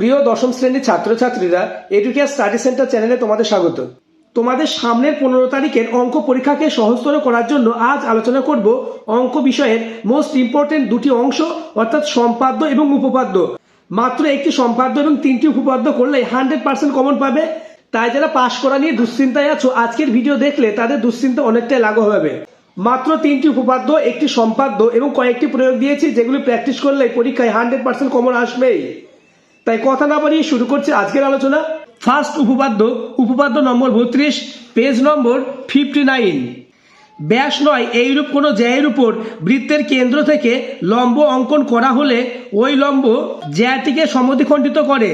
প্রিয় দশম শ্রেণির ছাত্রছাত্রীরা এডুকেয়ার স্টাডি সেন্টার চ্যানেলে তোমাদের স্বাগত। তোমাদের সামনের পনেরো তারিখের অঙ্ক পরীক্ষাকে সহজতর করার জন্য আজ আলোচনা করব অঙ্ক বিষয়ের মোস্ট ইম্পর্টেন্ট দুটি অংশ, অর্থাৎ সম্পাদ্য এবং উপপাদ্য। মাত্র একটি সম্পাদ্য এবং তিনটি উপপাদ্য করলে হান্ড্রেড পার্সেন্ট কমন পাবে। তাই যারা পাশ করা নিয়ে দুশ্চিন্তায় আছো, আজকের ভিডিও দেখলে তাদের দুশ্চিন্তা অনেকটাই লাঘব হবে। মাত্র তিনটি উপপাদ্য, একটি সম্পাদ্য এবং কয়েকটি প্রয়োগ দিয়েছি, যেগুলি প্র্যাকটিস করলে পরীক্ষায় হান্ড্রেড পার্সেন্ট কমন আসবেই। তাই কথা না বাড়িয়ে শুরু করছে আজকের আলোচনা। ফার্স্ট উপপাদ্য উপপাদ্য নম্বর বত্রিশ পেজ নম্বর ফিফটি নাইন ব্যাস নয়, এইরূপ কোনো জ্যায়ের উপর বৃত্তের কেন্দ্র থেকে লম্ব অঙ্কন করা হলে ওই লম্ব জ্যাটিকে সমদ্বিখণ্ডিত করে।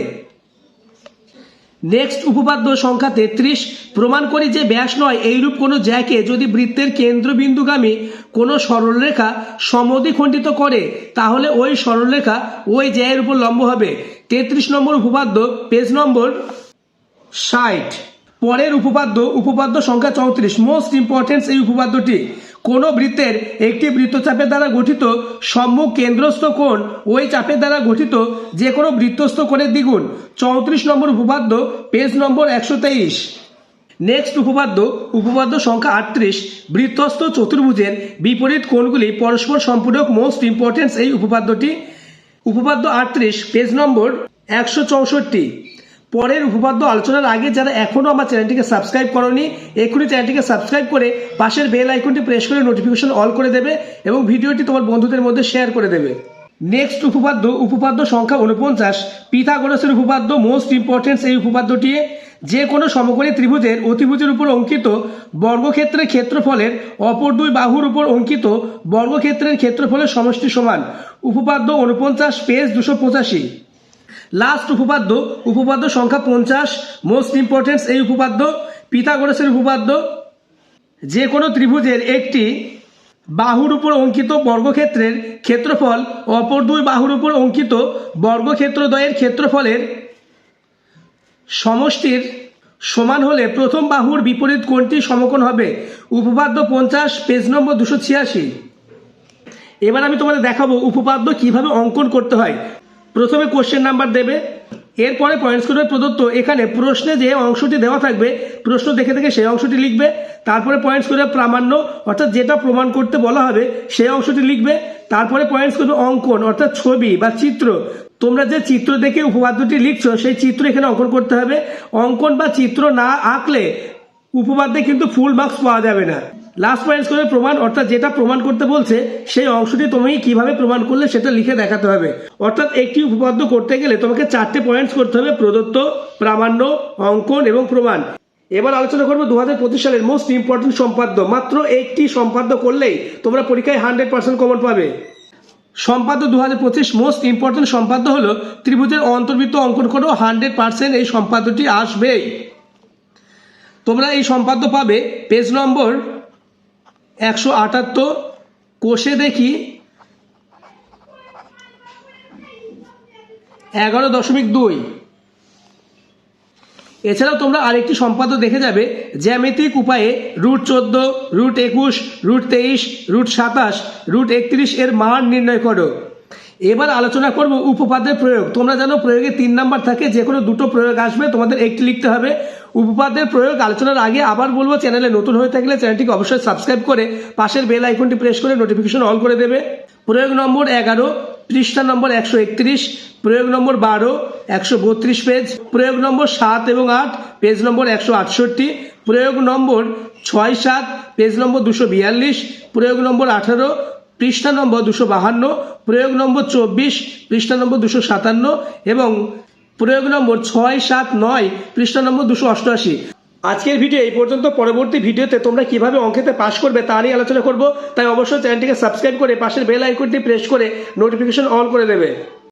নেক্সট উপপাদ্য সংখ্যা তেত্রিশ, প্রমাণ করি যে ব্যাস নয়, এইরূপ কোনো জ্যাকে যদি বৃত্তের কেন্দ্রবিন্দুগামী কোনো সরলরেখা সমদ্বিখণ্ডিত করে, তাহলে ওই সরলরেখা ওই জ্যায়ের উপর লম্ব হবে। তেত্রিশ নম্বর উপপাদ্য পেজ নম্বর ষাট। পরের উপপাদ্য উপপাদ্য সংখ্যা চৌত্রিশ। মোস্ট ইম্পর্টেন্স এই উপপাদ্যটি, কোন বৃত্তের একটি বৃত্তচাপের দ্বারা গঠিত সম্মুখ কেন্দ্রস্থ কোণ ওই চাপের দ্বারা গঠিত যে কোনো বৃত্তস্থ কোণের দ্বিগুণ। চৌত্রিশ নম্বর উপপাদ্য পেজ নম্বর একশো তেইশ। নেক্সট উপপাদ্য উপপাদ্য সংখ্যা আটত্রিশ। বৃত্তস্থ চতুর্ভুজের বিপরীত কোণগুলি পরস্পর সম্পূরক মোস্ট ইম্পর্টেন্স এই উপপাদ্যটি। উপপাদ্য আটত্রিশ পেজ নম্বর একশো চৌষট্টি। পরের উপপাদ্য আলোচনার আগে যারা এখনও আমার চ্যানেলটিকে সাবস্ক্রাইব করনি, এক্ষুনি চ্যানেলটিকে সাবস্ক্রাইব করে পাশের বেল আইকনটি প্রেস করে নোটিফিকেশন অল করে দেবে এবং ভিডিওটি তোমার বন্ধুদের মধ্যে শেয়ার করে দেবে। নেক্সট উপপাদ্য উপপাদ্য সংখ্যা উনপঞ্চাশ পিথাগোরাসের উপপাদ্য মোস্ট ইম্পর্টেন্স এই উপপাদ্যটি যে কোনো সমকোণী ত্রিভুজের অতিভুজের উপর অঙ্কিত বর্গক্ষেত্রের ক্ষেত্রফলের অপর দুই বাহুর উপর অঙ্কিত বর্গক্ষেত্রের ক্ষেত্রফলের সমষ্টি সমান। উপপাদ্য উনপঞ্চাশ পেজ দুশো পঁচাশি। লাস্ট উপপাদ্য উপপাদ্য সংখ্যা পঞ্চাশ মোস্ট ইম্পর্টেন্স এই উপপাদ্য, পিথাগোরাসের উপপাদ্য। যে কোনো ত্রিভুজের একটি বাহুর উপর অঙ্কিত বর্গক্ষেত্রের ক্ষেত্রফল, অপর দুই বাহুর উপর অঙ্কিত বর্গক্ষেত্রদ্বয়ের ক্ষেত্রফলের সমষ্টির সমান হলে প্রথম বাহুর বিপরীত কোণটি সমকোণ হবে। উপপাদ্য পঞ্চাশ পেজ নম্বর দুশো ছিয়াশি। এবার আমি তোমাদের দেখাবো উপপাদ্য কীভাবে অঙ্কন করতে হয়। প্রথমে কোশ্চেন নাম্বার দেবে। এরপরে পয়েন্টস করবে প্রদত্ত। এখানে প্রশ্নে যে অংশটি দেওয়া থাকবে, প্রশ্ন দেখে দেখে সেই অংশটি লিখবে। তারপরে পয়েন্টস করবে প্রামাণ্য, অর্থাৎ যেটা প্রমাণ করতে বলা হবে, সেই অংশটি লিখবে। তারপরে পয়েন্টস করবে অঙ্কন, অর্থাৎ ছবি বা চিত্র। তোমরা যে চিত্র দেখে উপপাদ্যটি লিখছো, সেই চিত্র এখানে অঙ্কন করতে হবে। অঙ্কন বা চিত্র না আঁকলে উপপাদ্যে কিন্তু ফুল মার্কস পাওয়া যাবে না। লাস্ট পয়েন্টস করে প্রমাণ, অর্থাৎ যেটা প্রমাণ করতে বলছে, সেই অংশটি তুমি কীভাবে প্রমাণ করলে সেটা লিখে দেখাতে হবে। অর্থাৎ একটি উপপাদ্য করতে গেলে তোমাকে চারটে পয়েন্টস করতে হবে, প্রদত্ত, প্রামাণ্য, অঙ্কন এবং প্রমাণ। এবার আলোচনা করব দু হাজার পঁচিশ সালের মোস্ট ইম্পর্টেন্ট সম্পাদ্য। মাত্র একটি সম্পাদ্য করলেই তোমরা পরীক্ষায় হান্ড্রেড পার্সেন্ট কমন পাবে। সম্পাদ্য দু হাজার পঁচিশ মোস্ট ইম্পর্টেন্ট সম্পাদ্য হলো ত্রিভুজের অন্তর্বৃত্ত অঙ্কন করো হান্ড্রেড পার্সেন্ট এই সম্পাদ্যটি আসবেই। তোমরা এই সম্পাদ্য পাবে পেজ নম্বর একশো আটাত্তর, কোষে দেখি এগারো দশমিক দুই। এছাড়াও তোমরা আরেকটি সম্পাদ্য দেখে যাবে, জ্যামিতিক উপায়ে রুট চোদ্দ, রুট একুশ, রুট তেইশ, রুট সাতাশ, রুট একত্রিশ এর মান নির্ণয় করো। এবার আলোচনা করব উপপাদ্যের প্রয়োগ। তোমরা জানো প্রয়োগে তিন নাম্বার থাকে যে কোনো দুটো প্রয়োগ আসবে, তোমাদের একটি লিখতে হবে। উপপাদ্যের প্রয়োগ আলোচনার আগে আবার বলব, চ্যানেলে নতুন হয়ে থাকলে চ্যানেলটিকে অবশ্যই সাবস্ক্রাইব করে পাশের বেল আইকনটি প্রেস করে নোটিফিকেশন অন করে দেবে। প্রয়োগ নম্বর এগারো পৃষ্ঠা নম্বর একশো একত্রিশ, প্রয়োগ নম্বর বারো, একশো বত্রিশ পেজ, প্রয়োগ নম্বর সাত এবং আট, পেজ নম্বর একশো আটষট্টি, প্রয়োগ নম্বর ছয় সাত, পেজ নম্বর দুশো বিয়াল্লিশ, প্রয়োগ নম্বর আঠারো, পৃষ্ঠা নম্বর দুশো বাহান্ন, প্রয়োগ নম্বর চব্বিশ, পৃষ্ঠা নম্বর দুশো সাতান্ন এবং প্রয়োগ নম্বর ছয় সাত নয়, পৃষ্ঠা নম্বর দুশো অষ্টআশি। আজকের ভিডিও এই পর্যন্ত। পরবর্তী ভিডিওতে তোমরা কীভাবে অঙ্কেতে পাশ করবে তা নিয়ে আলোচনা করব। তাই অবশ্যই চ্যানেলটিকে সাবস্ক্রাইব করে পাশের বেল আইকনটি প্রেস করে নোটিফিকেশন অন করে দেবে।